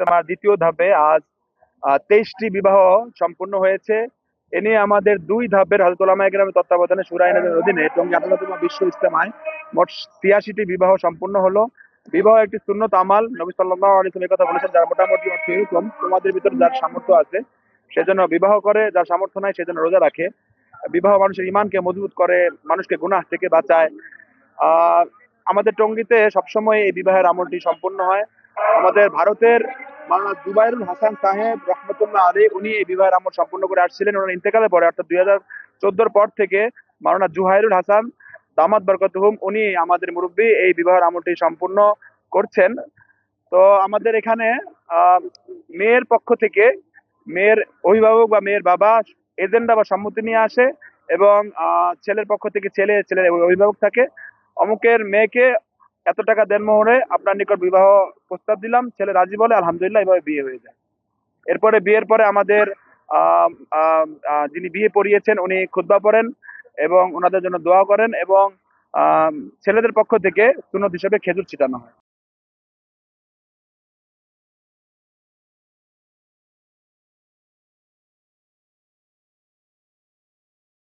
তোমার দ্বিতীয় ধাপে আজ তেইশটি বিবাহ সম্পূর্ণ হয়েছে। এ নিয়ে আমাদের দুই ধাপের হজরত ওলামা গ্রামের তত্ত্বাবধানে সুরা আইনের অধীনে টঙ্গী আদালতুল্লাহ বিশ্ব ইস্তেমায় মোট তিয়াশিটি বিবাহ সম্পূর্ণ হলো। বিবাহ একটি সুন্নত আমাল। নবী আলাইহি কথা বলেছেন, যার মোটামুটি অর্থ এরকম, তোমাদের ভিতরে যার সামর্থ্য আছে, সেজন্য বিবাহ করে, যার সামর্থ্য নাই, সেজন্য রোজা রাখে। বিবাহ মানুষের ইমানকে মজবুত করে, মানুষকে গুনাহ থেকে বাঁচায়। আমাদের টঙ্গীতে সবসময় এই বিবাহের আমলটি সম্পূর্ণ হয়। আমাদের ভারতের জুবাইরুল হাসান সাহেব রহমতুল্লাহ আলী উনি এই বিবাহের আমল সম্পূর্ণ করে আসছিলেন। ওনার ইন্তেকালের পরে, অর্থাৎ দুই হাজার চোদ্দোর পর থেকে মাওলানা জুহাইরুল হাসান, দামাত বরকতহুম, উনি আমাদের মুরব্বী এই বিবাহের আমলটি সম্পূর্ণ করছেন। তো আমাদের এখানে মেয়ের পক্ষ থেকে মেয়ের অভিভাবক বা মেয়ের বাবা এজেন্ডা বা সম্মতি নিয়ে আসে এবং ছেলের পক্ষ থেকে ছেলে, ছেলের অভিভাবক থাকে। অমুকের মেয়েকে এত টাকা দেন মোহরে আপনার নিকট বিবাহ প্রস্তাব দিলাম। ছেলে রাজি বলে আলহামদুলিল্লাহ এভাবে বিয়ে হয়ে যায়। এরপরে বিয়ের পরে আমাদের যিনি বিয়ে পড়িয়েছেন উনি খুদ্া পড়েন এবং ওনাদের জন্য দোয়া করেন এবং ছেলেদের পক্ষ থেকে সুনদ হিসেবে খেজুর ছিটানো হয়।